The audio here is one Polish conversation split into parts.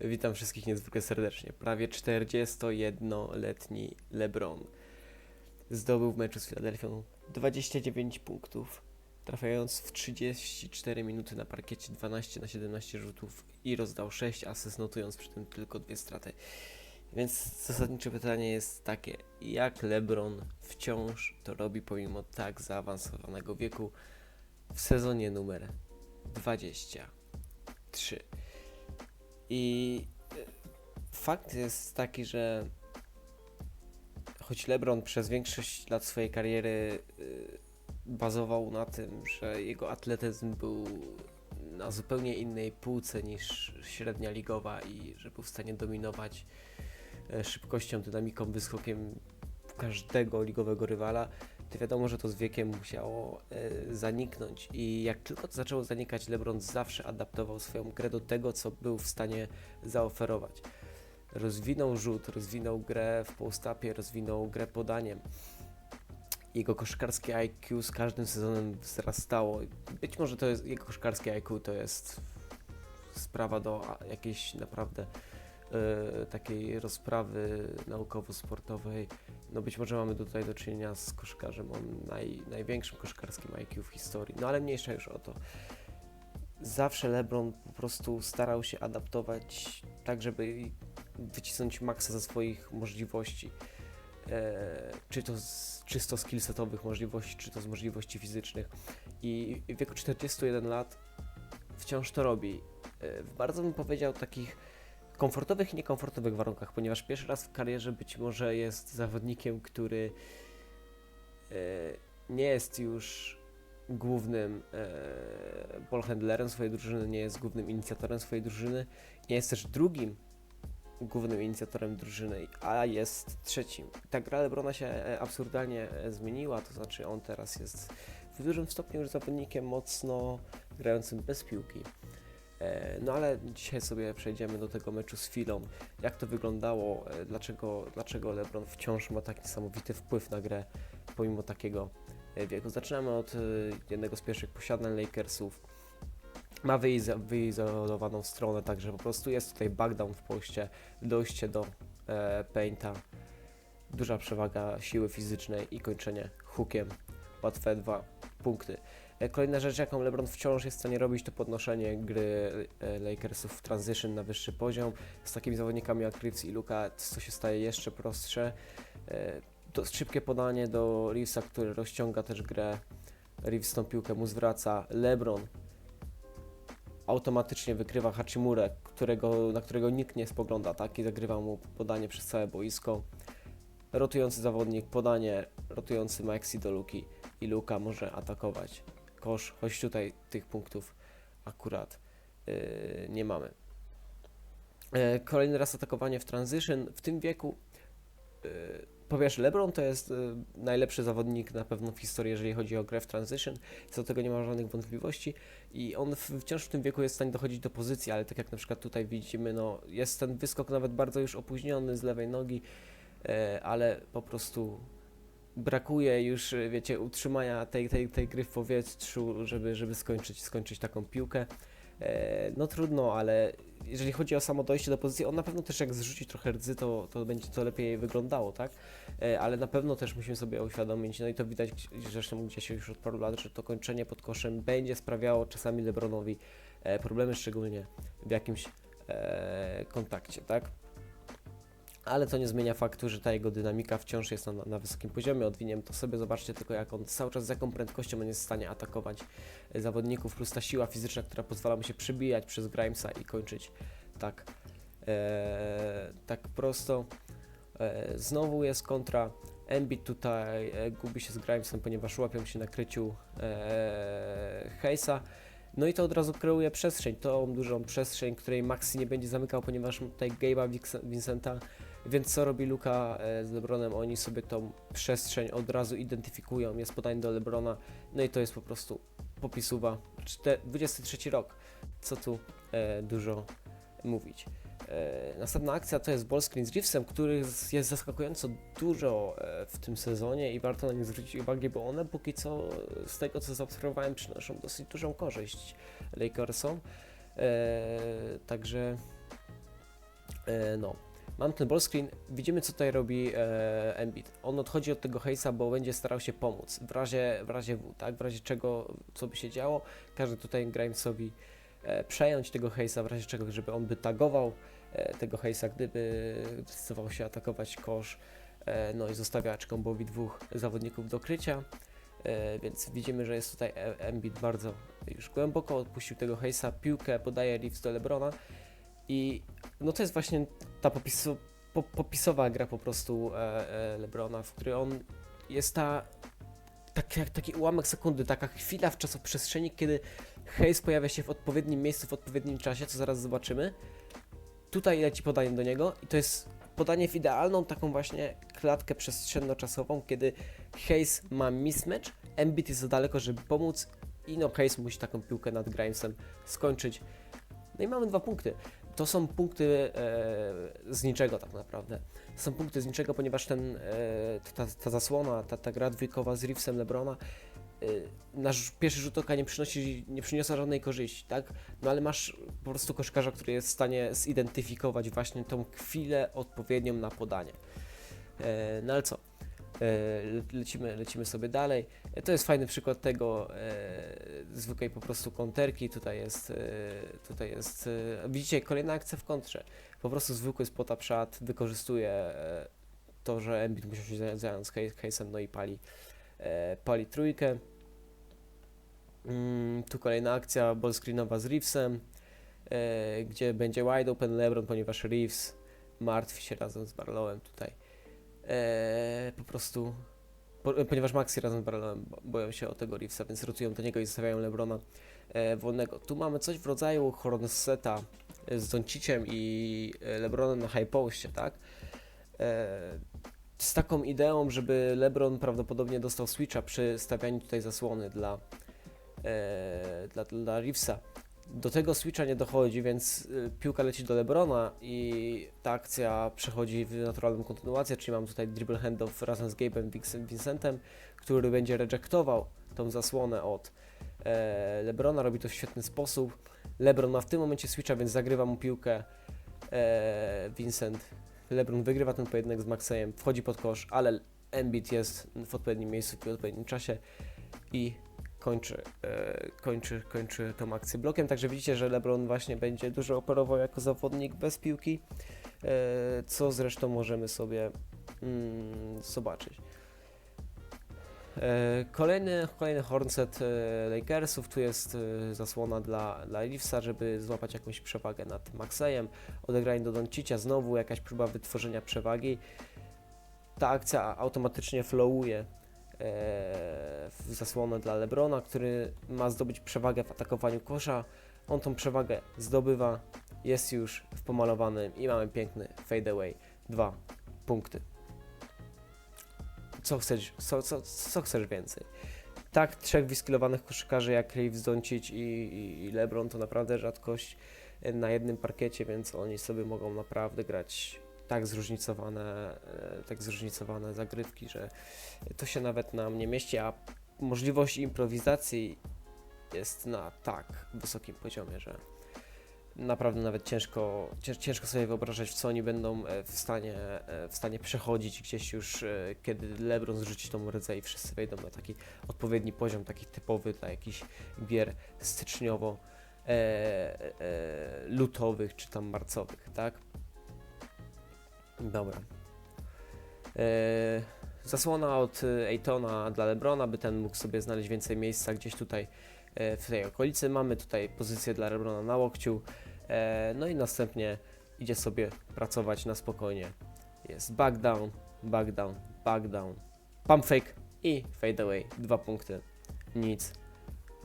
Witam wszystkich niezwykle serdecznie. Prawie 41-letni LeBron zdobył w meczu z Filadelfią 29 punktów, trafiając w 34 minuty na parkiecie 12 na 17 rzutów i rozdał 6 asyst, notując przy tym tylko dwie straty. Więc zasadnicze pytanie jest takie, jak LeBron wciąż to robi pomimo tak zaawansowanego wieku w sezonie numer 23. I e, fakt jest taki, że choć LeBron przez większość lat swojej kariery y, bazował na tym, że jego atletyzm był na zupełnie innej półce niż średnia ligowa i że był w stanie dominować e, szybkością, dynamiką, wyskokiem każdego ligowego rywala, wiadomo, że to z wiekiem musiało e, zaniknąć. I jak tylko to zaczęło zanikać, LeBron zawsze adaptował swoją grę do tego, co był w stanie zaoferować. Rozwinął rzut, rozwinął grę w postapie, rozwinął grę podaniem. Jego koszykarskie IQ z każdym sezonem wzrastało. Być może to jest jego koszykarskie IQ to jest sprawa do jakiejś naprawdę e, takiej rozprawy naukowo-sportowej. No być może mamy tutaj do czynienia z koszykarzem o naj, największym koszykarskim IQ w historii. No ale mniejsza już o to. Zawsze LeBron po prostu starał się adaptować tak, żeby wycisnąć maksa ze swoich możliwości. E, czy to z czysto skillsetowych możliwości, czy to z możliwości fizycznych. I w wieku 41 lat wciąż to robi. E, bardzo bym powiedział takich komfortowych i niekomfortowych warunkach, ponieważ pierwszy raz w karierze być może jest zawodnikiem, który e, nie jest już głównym e, ballhandlerem swojej drużyny, nie jest głównym inicjatorem swojej drużyny, nie jest też drugim głównym inicjatorem drużyny, a jest trzecim. Ta gra Lebrona się e, absurdalnie zmieniła, to znaczy on teraz jest w dużym stopniu już zawodnikiem mocno grającym bez piłki. E, No ale dzisiaj sobie przejdziemy do tego meczu z Filą. Jak to wyglądało, e, dlaczego, dlaczego LeBron wciąż ma tak niesamowity wpływ na grę pomimo takiego e, wieku. Zaczynamy od e, jednego z pierwszych posiadań Lakersów. Ma wyizolowaną stronę, także po prostu jest tutaj backdown w poście, dojście do e, painta, duża przewaga siły fizycznej i kończenie hookiem. Łatwe dwa punkty. E, Kolejna rzecz, jaką LeBron wciąż jest w stanie robić, to podnoszenie gry e, Lakersów w transition na wyższy poziom. Z takimi zawodnikami jak Reeves i Luka to się staje jeszcze prostsze. E, To szybkie podanie do Reevesa, który rozciąga też grę. Reeves tą piłkę mu zwraca. LeBron automatycznie wykrywa Hachimurę, którego, na którego nikt nie spogląda, tak? I zagrywa mu podanie przez całe boisko. Rotujący zawodnik, podanie, rotujący Maxi do Luki i Luka może atakować. Kosz, choć tutaj tych punktów akurat yy, nie mamy. E, Kolejny raz atakowanie w transition. W tym wieku, yy, LeBron to jest yy, najlepszy zawodnik na pewno w historii, jeżeli chodzi o grę w transition. Co do tego nie ma żadnych wątpliwości. I on wciąż w tym wieku jest w stanie dochodzić do pozycji, ale tak jak na przykład tutaj widzimy, no, jest ten wyskok nawet bardzo już opóźniony z lewej nogi, e, ale po prostu brakuje już, wiecie, utrzymania tej, tej, tej gry w powietrzu, żeby, żeby skończyć, skończyć taką piłkę. E, no trudno, ale jeżeli chodzi o samo dojście do pozycji, on na pewno też jak zrzuci trochę rdzy, to, to będzie to lepiej wyglądało, tak? E, ale na pewno też musimy sobie uświadomić, no i to widać zresztą gdzieś już od paru lat, że to kończenie pod koszem będzie sprawiało czasami LeBronowi e, problemy, szczególnie w jakimś kontakcie, tak? Ale to nie zmienia faktu, że ta jego dynamika wciąż jest na, na wysokim poziomie. Odwiniemy to sobie, zobaczcie tylko jak on cały czas z jaką prędkością on jest w stanie atakować e, zawodników, plus ta siła fizyczna, która pozwala mu się przybijać przez Grimesa i kończyć tak, e, tak prosto. E, znowu jest kontra. Embiid tutaj e, gubi się z Grimesem, ponieważ łapią się na kryciu e. No i to od razu kreuje przestrzeń, tą dużą przestrzeń, której Maxi nie będzie zamykał, ponieważ tutaj Gabe'a Vincenta, więc co robi Luka e, z LeBronem? Oni sobie tą przestrzeń od razu identyfikują, jest podanie do LeBrona, no i to jest po prostu popisuwa. Czte- 23 rok, co tu e, dużo mówić. E, następna akcja to jest ball screen z Reevesem, których jest zaskakująco dużo w tym sezonie i warto na nich zwrócić uwagę, bo one póki co, z tego co zaobserwowałem, przynoszą dosyć dużą korzyść Lakersom. Także no. Mam ten ball screen, widzimy co tutaj robi e, Embiid. On odchodzi od tego hejsa, bo będzie starał się pomóc w razie, w razie W, tak? W razie czego, co by się działo, każdy tutaj Grimesowi e, przejąć tego hejsa, w razie czego, żeby on by tagował e, tego hejsa, gdyby zdecydował się atakować kosz, e, no i zostawia Czkombowi dwóch zawodników do krycia. E, więc widzimy, że jest tutaj Embiid bardzo już głęboko, odpuścił tego hejsa, piłkę podaje Reeves do Lebrona i no to jest właśnie ta popisu, po, popisowa gra po prostu e, e, Lebrona, w której on jest ta tak, taki ułamek sekundy, taka chwila w czasoprzestrzeni, kiedy Hayes pojawia się w odpowiednim miejscu, w odpowiednim czasie, co zaraz zobaczymy. Tutaj leci podanie do niego i to jest podanie w idealną taką właśnie klatkę przestrzenno-czasową, kiedy Hayes ma mismatch, Embiid jest za daleko, żeby pomóc i no Hayes musi taką piłkę nad Grimesem skończyć. No i mamy dwa punkty. To są punkty e, z niczego tak naprawdę. Są punkty z niczego, ponieważ ten, e, ta, ta zasłona, ta, ta gra dwójkowa z Reevesem Lebrona e, nasz pierwszy rzut oka nie przynosi, nie przyniosła żadnej korzyści, tak? No ale masz po prostu koszkarza, który jest w stanie zidentyfikować właśnie tą chwilę odpowiednią na podanie. E, no ale co? E, le- lecimy, lecimy sobie dalej. E, To jest fajny przykład tego e, zwykłej po prostu konterki. Tutaj jest, tutaj jest, widzicie, kolejna akcja w kontrze. Po prostu zwykły spot up shot wykorzystuje to, że Embiid musiał się zająć- Hayesem, no i pali, pali trójkę. Mm, tu kolejna akcja ball screenowa z Reevesem, gdzie będzie wide open LeBron, ponieważ Reeves martwi się razem z Barlowem tutaj. E, po prostu, po, ponieważ Maxi razem z Barlowem bo- boją się o tego Reevesa, więc rotują do niego i zostawiają LeBrona e, wolnego. Tu mamy coś w rodzaju Hornseta z Donciciem i e, LeBronem na high postie, tak? E, z taką ideą, żeby LeBron prawdopodobnie dostał switcha przy stawianiu tutaj zasłony dla, e, dla, dla Reevesa. Do tego switcha nie dochodzi, więc y, piłka leci do Lebrona i ta akcja przechodzi w naturalną kontynuację, czyli mam tutaj dribble handoff razem z Gabe'em Vince- Vincentem, który będzie rejectował tą zasłonę od e, Lebrona, robi to w świetny sposób. Lebron ma w tym momencie switcha, więc zagrywa mu piłkę e, Vincent. Lebron wygrywa ten pojedynek z Maxejem, wchodzi pod kosz, ale Embiid jest w odpowiednim miejscu w odpowiednim czasie i kończy, e, kończy, kończy tą akcję blokiem. Także widzicie, że LeBron właśnie będzie dużo operował jako zawodnik bez piłki, e, co zresztą możemy sobie mm, zobaczyć. E, Kolejny, kolejny hornset Lakersów, tu jest zasłona dla, dla Reevesa, żeby złapać jakąś przewagę nad Maxejem, odegranie do Doncicia, znowu jakaś próba wytworzenia przewagi. Ta akcja automatycznie flowuje w zasłonę dla Lebrona, który ma zdobyć przewagę w atakowaniu kosza. On tą przewagę zdobywa, jest już w pomalowanym i mamy piękny fadeaway. Dwa punkty. Co chcesz, co, co, co chcesz więcej? Tak, trzech wyskilowanych koszykarzy jak Reeves, Doncic i, i, i LeBron to naprawdę rzadkość e, na jednym parkiecie, więc oni sobie mogą naprawdę grać tak zróżnicowane, e, tak zróżnicowane zagrywki, że to się nawet nam nie mieści, a możliwość improwizacji jest na tak wysokim poziomie, że naprawdę nawet ciężko, cięż, ciężko sobie wyobrażać, w co oni będą e, w stanie, e, w stanie przechodzić gdzieś już, kiedy LeBron zrzuci tą rydzę i wszyscy wejdą na taki odpowiedni poziom, taki typowy dla jakichś gier styczniowo e, e, lutowych czy tam marcowych, tak? Dobra. E, zasłona od e, Ejtona dla Lebrona, by ten mógł sobie znaleźć więcej miejsca gdzieś tutaj e, w tej okolicy. Mamy tutaj pozycję dla Lebrona na łokciu. No i następnie idzie sobie pracować na spokojnie. Jest back down, back down, back down, pump fake i fade away. Dwa punkty. Nic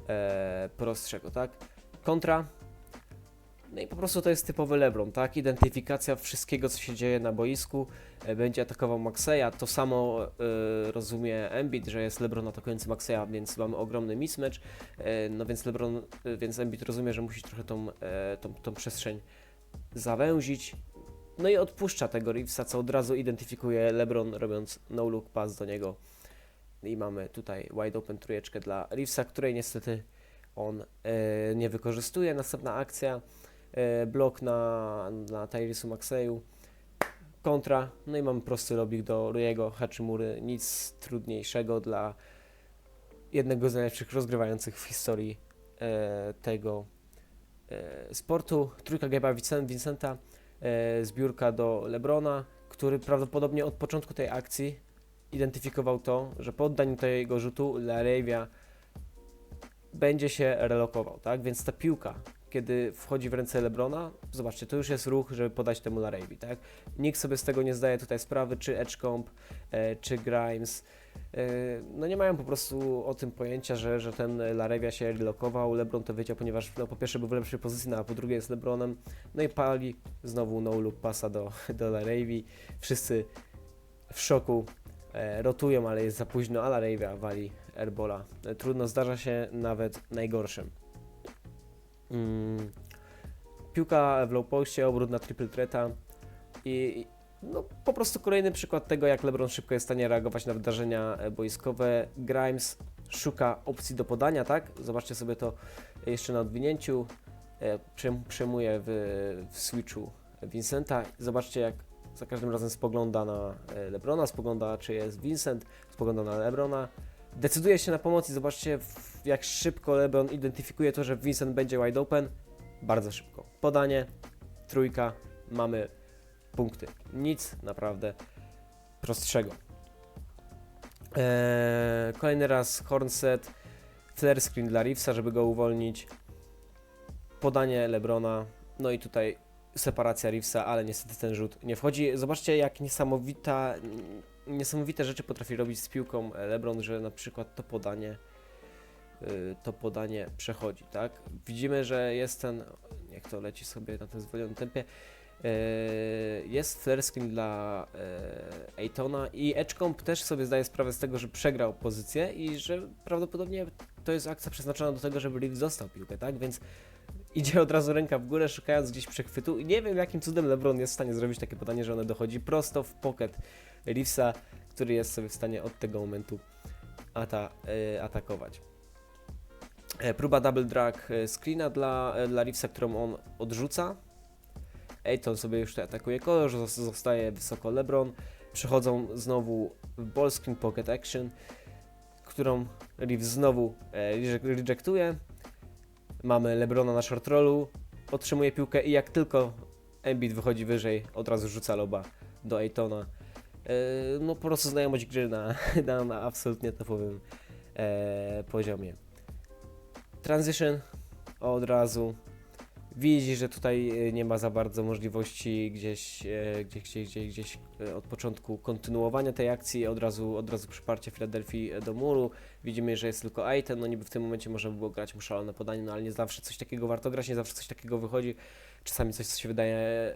e, prostszego, tak? Kontra. No i po prostu to jest typowy LeBron, tak? Identyfikacja wszystkiego, co się dzieje na boisku. E, będzie atakował Maxeya. To samo e, rozumie Embiid, że jest LeBron atakujący Maxeya, więc mamy ogromny mismatch. E, no więc LeBron, e, więc Embiid rozumie, że musi trochę tą, e, tą, tą przestrzeń zawęzić. No i odpuszcza tego Reevesa, co od razu identyfikuje LeBron, robiąc no-look pass do niego. I mamy tutaj wide open trójeczkę dla Reevesa, której niestety on e, nie wykorzystuje. Następna akcja blok na, na Tyrisu Maxeyu, kontra, no i mamy prosty lobbyk do Rujego Hachimury, nic trudniejszego dla jednego z najlepszych rozgrywających w historii e, tego e, sportu. Trójka Geba Vincen- Vincenta, e, zbiórka do Lebrona, który prawdopodobnie od początku tej akcji identyfikował to, że po oddaniu tego rzutu Laravia będzie się relokował, tak? Więc ta piłka, kiedy wchodzi w ręce Lebrona, zobaczcie, to już jest ruch, żeby podać temu Laravii, tak? Nikt sobie z tego nie zdaje tutaj sprawy, czy Edgecomb, e, czy Grimes, e, no nie mają po prostu o tym pojęcia, że, że ten Laravia się relokował, Lebron to wiedział, ponieważ no, po pierwsze był w lepszej pozycji, no, a po drugie jest Lebronem, no i pali znowu no look pasa do, do Laravii, wszyscy w szoku, e, rotują, ale jest za późno, a Laravia wali airbola. E, trudno, zdarza się nawet najgorszym. Mm. Piłka w low postie, obrót na triple threata i no, po prostu kolejny przykład tego, jak LeBron szybko jest w stanie reagować na wydarzenia e, boiskowe. Grimes szuka opcji do podania, tak? Zobaczcie sobie to jeszcze na odwinięciu. E, przejm- Przejmuje w, w switchu Vincenta. Zobaczcie, jak za każdym razem spogląda na e, Lebrona, spogląda, czy jest Vincent, spogląda na Lebrona. Decyduje się na pomoc i zobaczcie, jak szybko LeBron identyfikuje to, że Vincent będzie wide open. Bardzo szybko. Podanie, trójka, mamy punkty. Nic naprawdę prostszego. Eee, kolejny raz hornset, flare screen dla Reevesa, żeby go uwolnić. Podanie Lebrona, no i tutaj separacja Reevesa, ale niestety ten rzut nie wchodzi. Zobaczcie, jak niesamowita, niesamowite rzeczy potrafi robić z piłką LeBron, że na przykład to podanie y, to podanie przechodzi, tak? Widzimy, że jest ten, niech to leci sobie na tym zwolnionym tempie, y, jest flare screen dla y, Aytona i Edgecomb też sobie zdaje sprawę z tego, że przegrał pozycję i że prawdopodobnie to jest akcja przeznaczona do tego, żeby Reeves dostał piłkę, tak? Więc idzie od razu ręka w górę, szukając gdzieś przechwytu i nie wiem jakim cudem LeBron jest w stanie zrobić takie podanie, że one dochodzi prosto w pocket Reevesa, który jest sobie w stanie od tego momentu ata, y, atakować. E, Próba double drag e, screena dla, e, dla Reevesa, którą on odrzuca. Ayton sobie już atakuje kolor, zos- zostaje wysoko LeBron. Przechodzą znowu ball screen pocket action, którą Reeves znowu e, reject- rejectuje. Mamy LeBrona na short rollu, otrzymuje piłkę i jak tylko Embiid wychodzi wyżej, od razu rzuca loba do Aytona. E, no po prostu znajomość gry na, na, na absolutnie topowym e, poziomie. Transition od razu. Widzi, że tutaj e, nie ma za bardzo możliwości gdzieś, e, gdzieś, gdzieś, gdzieś, gdzieś e, od początku kontynuowania tej akcji, od razu, od razu przyparcie Filadelfii do muru. Widzimy, że jest tylko Aiton, no niby w tym momencie można by było grać mu szalone podanie, no ale nie zawsze coś takiego warto grać, nie zawsze coś takiego wychodzi. Czasami coś, co się wydaje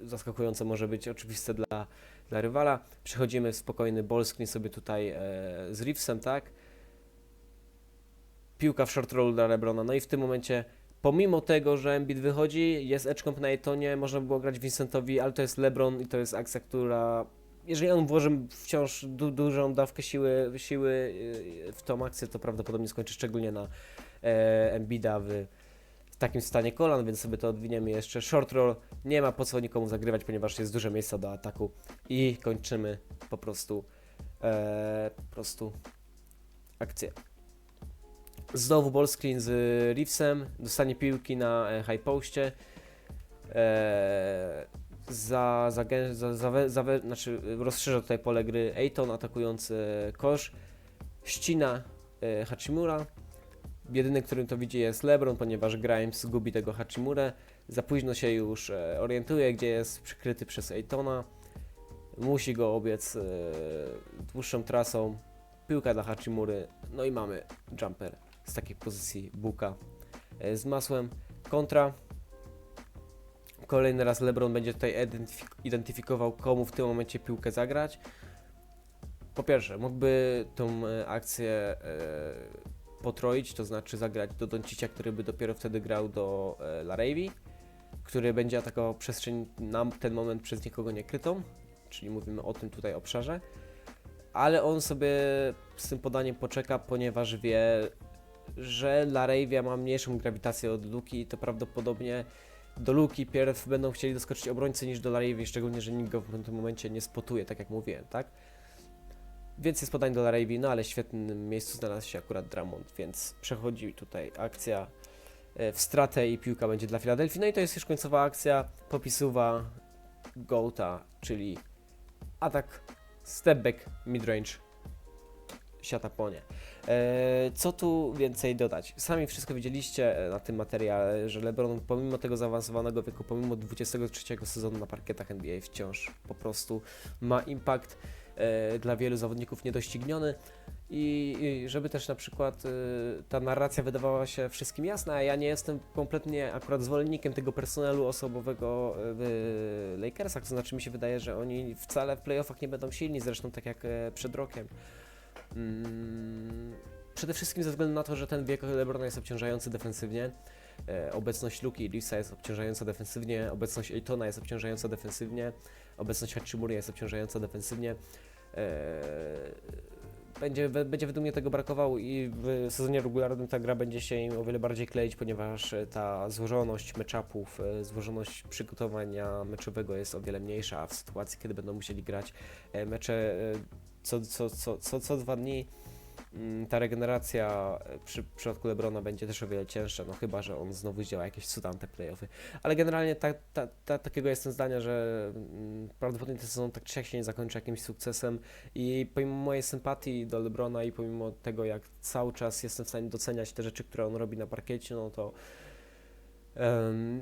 zaskakujące, może być oczywiste dla, dla rywala. Przechodzimy w spokojny screen sobie tutaj z Reevesem, tak? Piłka w short roll dla Lebrona, no i w tym momencie pomimo tego, że Embiid wychodzi, jest edgecomb na Etonie, można by było grać Vincentowi, ale to jest LeBron i to jest akcja, która jeżeli on włoży wciąż du dużą dawkę siły, siły yy, w tą akcję, to prawdopodobnie skończy szczególnie na e, Embida w, w takim stanie kolan, więc sobie to odwiniemy jeszcze. Short roll, nie ma po co nikomu zagrywać, ponieważ jest dużo miejsca do ataku i kończymy po prostu e, po prostu akcję. Znowu ball screen z Reevesem, dostanie piłki na e, high postie. E, za, za, za, za, za, znaczy rozszerza tutaj pole gry Ayton atakujący kosz. Ścina e, Hachimura. Jedyny, którym to widzi jest LeBron, ponieważ Grimes gubi tego Hachimurę. Za późno się już e, orientuje, gdzie jest przykryty przez Aytona. Musi go obiec e, dłuższą trasą. Piłka dla Hachimury. No i mamy jumper z takiej pozycji buka e, z masłem. Kontra. Kolejny raz LeBron będzie tutaj identyfik- identyfikował, komu w tym momencie piłkę zagrać. Po pierwsze, mógłby tą e, akcję e, potroić, to znaczy zagrać do Doncicia, który by dopiero wtedy grał do Laravii, który będzie atakował przestrzeń na ten moment przez nikogo niekrytą, czyli mówimy o tym tutaj obszarze. Ale on sobie z tym podaniem poczeka, ponieważ wie, że Laravia ma mniejszą grawitację od Luki i to prawdopodobnie do luki pierw będą chcieli doskoczyć obrońcy niż do Larivy, szczególnie, że nikt go w tym momencie nie spotuje, tak jak mówiłem, tak? Więcej podań do Larivy, no ale w świetnym miejscu znalazł się akurat Drummond, więc przechodzi tutaj akcja e, w stratę i piłka będzie dla Filadelfii. No i to jest już końcowa akcja popisuwa Goata, czyli atak, step back, midrange, siata płonie. E, co tu więcej dodać? Sami wszystko widzieliście e, na tym materiale, że LeBron pomimo tego zaawansowanego wieku, pomimo 23 sezonu na parkietach NBA wciąż po prostu ma impact e, dla wielu zawodników niedościgniony i, żeby też na przykład ta narracja wydawała się wszystkim jasna, ja nie jestem kompletnie akurat zwolennikiem tego personelu osobowego w Lakersach, to znaczy mi się wydaje, że oni wcale w playoffach nie będą silni, zresztą tak jak przed rokiem. Mm, Przede wszystkim ze względu na to, że ten wiek LeBrona jest obciążający defensywnie. E, obecność Luki i Lisa jest obciążająca defensywnie, obecność Ejtona jest obciążająca defensywnie, obecność Hachimuri jest obciążająca defensywnie. Będzie, będzie według mnie tego brakowało i w sezonie regularnym ta gra będzie się im o wiele bardziej kleić, ponieważ e, ta złożoność meczapów, e, złożoność przygotowania meczowego jest o wiele mniejsza, a w sytuacji, kiedy będą musieli grać e, mecze co, co, co, co, co dwa dni, ta regeneracja e, przy w przypadku Lebrona będzie też o wiele cięższa, no chyba, że on znowu zdziała jakieś cudante playoffy. Ale generalnie ta, ta, ta, takiego jestem zdania, że mm, prawdopodobnie ten sezon tak czy się nie zakończy jakimś sukcesem i pomimo mojej sympatii do Lebrona i pomimo tego, jak cały czas jestem w stanie doceniać te rzeczy, które on robi na parkiecie, no to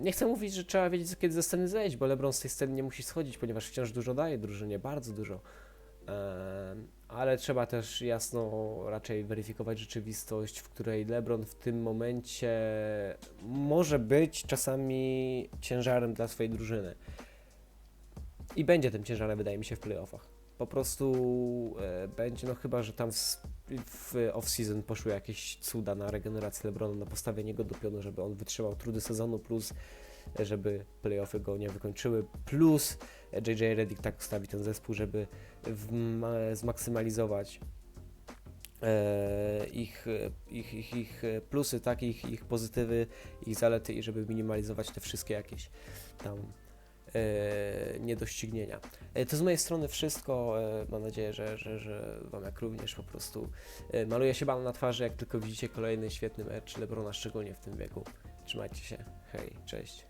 nie chcę mówić, że trzeba wiedzieć, kiedy ze sceny zejść, bo LeBron z tej sceny nie musi schodzić, ponieważ wciąż dużo daje drużynie, bardzo dużo. Ale trzeba też jasno raczej weryfikować rzeczywistość, w której LeBron w tym momencie może być czasami ciężarem dla swojej drużyny. I będzie tym ciężarem, wydaje mi się, w playoffach. Po prostu e, będzie, no chyba, że tam w, off-season poszły jakieś cuda na regenerację LeBrona, na postawienie go do pionu, żeby on wytrzymał trudy sezonu, plus żeby playoffy go nie wykończyły, plus JJ Redick tak ustawi ten zespół, żeby zmaksymalizować e, ich, ich, ich, ich plusy, tak, ich, ich pozytywy, ich zalety i żeby minimalizować te wszystkie jakieś tam niedoścignienia. E, to z mojej strony wszystko. E, mam nadzieję, że, że, że Wam jak również po prostu e, maluje się ban na twarzy, jak tylko widzicie kolejny świetny mecz Lebrona, szczególnie w tym wieku. Trzymajcie się. Hej, cześć.